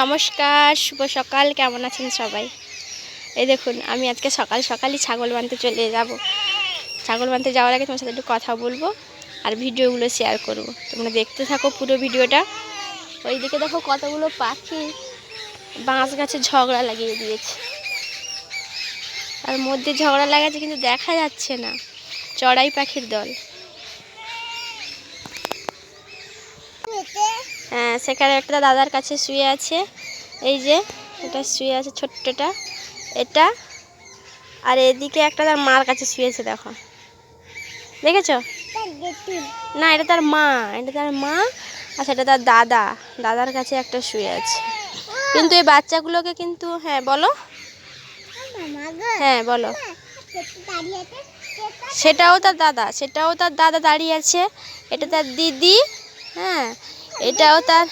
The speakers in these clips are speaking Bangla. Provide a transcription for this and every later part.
নমস্কার, শুভ সকাল, কেমন আছেন সবাই? এই দেখুন, আমি আজকে সকাল সকালই ছাগল বানতে চলে যাব। ছাগল বানতে যাওয়ার আগে তোমার সাথে একটু কথা বলব আর ভিডিওগুলো শেয়ার করব। তোমরা দেখতে থাকো পুরো ভিডিওটা। ওইদিকে দেখো কতগুলো পাখি বাঁশ গাছে ঝগড়া লাগিয়ে দিয়েছে। আর মধ্যে ঝগড়া লাগাচ্ছে কিন্তু দেখা যাচ্ছে না। চড়াই পাখির দল হ্যাঁ সেখানে একটা দাদার কাছে শুয়ে আছে। এই যে, এটা শুয়ে আছে ছোট্টটা। এটা, আর এদিকে একটা তার মার কাছে শুয়েছে, দেখো। দেখেছ? না, এটা তার মা, এটা তার মা, আর সেটা তার দাদা। দাদার কাছে একটা শুয়ে আছে। কিন্তু এই বাচ্চাগুলোকে কিন্তু হ্যাঁ বলো। হ্যাঁ বলো। সেটাও তার দাদা, সেটাও তার দাদা দাঁড়িয়ে আছে। এটা তার দিদি হ্যাঁ। এটাও তার,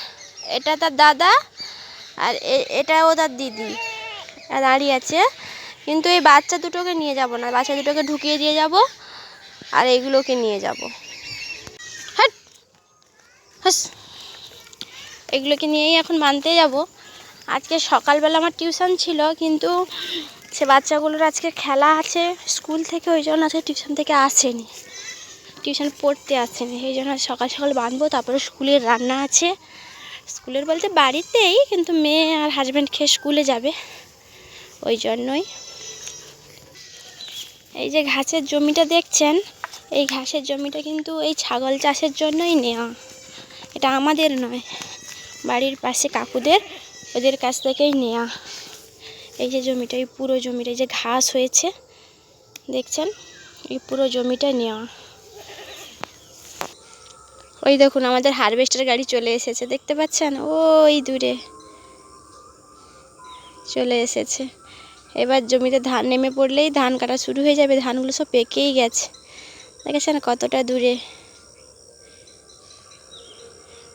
এটা তার দাদা আর এটাও তার দিদি দাঁড়িয়ে আছে। কিন্তু এই বাচ্চা দুটোকে নিয়ে যাব না, বাচ্চা দুটোকে ঢুকিয়ে দিয়ে যাব আর এগুলোকে নিয়ে যাব। হাট! হাস! এগুলোকে নিয়েই এখন মানতে যাব। আজকে সকালবেলা আমার টিউশন ছিল, কিন্তু সে বাচ্চাগুলোর আজকে খেলা আছে স্কুল থেকে, ওই জন্য আজকে টিউশন থেকে আসেনি। টিউশন পড়তে আসেনি। সেই জন্য সকাল সকাল বাঁধবো তারপরে স্কুলের রান্না আছে। স্কুলের বলতে বাড়িতেই, কিন্তু মেয়ে আর হাজব্যান্ড খেয়ে স্কুলে যাবে। ওই জন্যই। এই যে ঘাসের জমিটা দেখছেন, এই ঘাসের জমিটা কিন্তু এই ছাগল চাষের জন্যই নেওয়া। এটা আমাদের নয়, বাড়ির পাশে কাকুদের, ওদের কাছ থেকেই নেওয়া। এই যে জমিটা, এই পুরো জমিটা, এই যে ঘাস হয়েছে, দেখছেন? এই পুরো জমিটা নেওয়া। ওই দেখুন, আমাদের হারভেস্টার গাড়ি চলে এসেছে, দেখতে পাচ্ছেন? ওই দূরে চলে এসেছে। এবার জমিতে ধান নেমে পড়লেই ধান কাটা শুরু হয়ে যাবে, ধানগুলো সব পেকেই গেছে। দেখেছেন কতটা দূরে?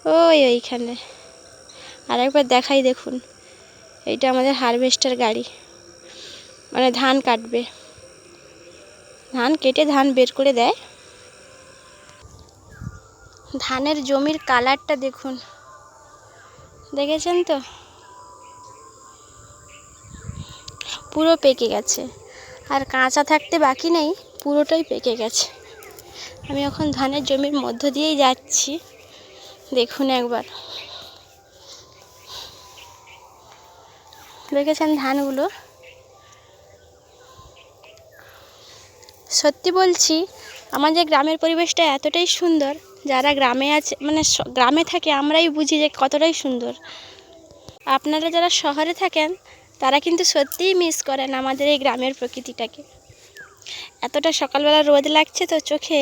ওই ওইখানে। আর একবার দেখাই দেখুন, এইটা আমাদের হারভেস্টার গাড়ি। মানে ধান কাটবে। ধান কেটে ধান বের করে দেয়। ধানের জমির কালারটা দেখুন। দেখেছেন তো? পুরো পেকে গেছে। আর কাঁচা থাকতে বাকি নেই, পুরোটাই পেকে গেছে। আমি এখন ধানের জমির মধ্য দিয়েই যাচ্ছি। দেখুন একবার। দেখেছেন ধানগুলো? সত্যি বলছি আমাদের গ্রামের পরিবেশটা এতটাই সুন্দর যারা গ্রামে আছে মানে গ্রামে থাকে, আমরাই বুঝি যে কতটাই সুন্দর। আপনারা যারা শহরে থাকেন, তারা কিন্তু সত্যিই মিস করেন আমাদের এই গ্রামের প্রকৃতিটাকে। এতটা সকালবেলা রোদ লাগছে তো চোখে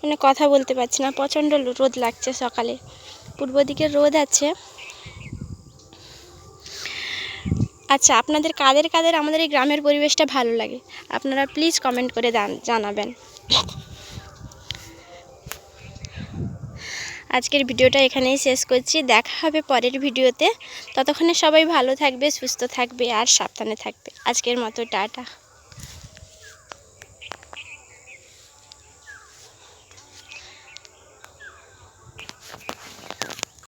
মানে কথা বলতে পারছি না, প্রচণ্ড রোদ লাগছে সকালে। পূর্ব দিকে রোদ আছে। আচ্ছা আপনাদের কাদের কাদের আমাদের এই গ্রামের পরিবেশটা ভালো লাগে? আপনারা প্লিজ কমেন্ট করে জানাবেন। আজকের ভিডিওটা এখানেই শেষ করছি। দেখা হবে পরের ভিডিওতে। ততক্ষণে সবাই ভালো থাকবে, সুস্থ থাকবে আর সাবধানে থাকবে। আজকের মতো, টাটা।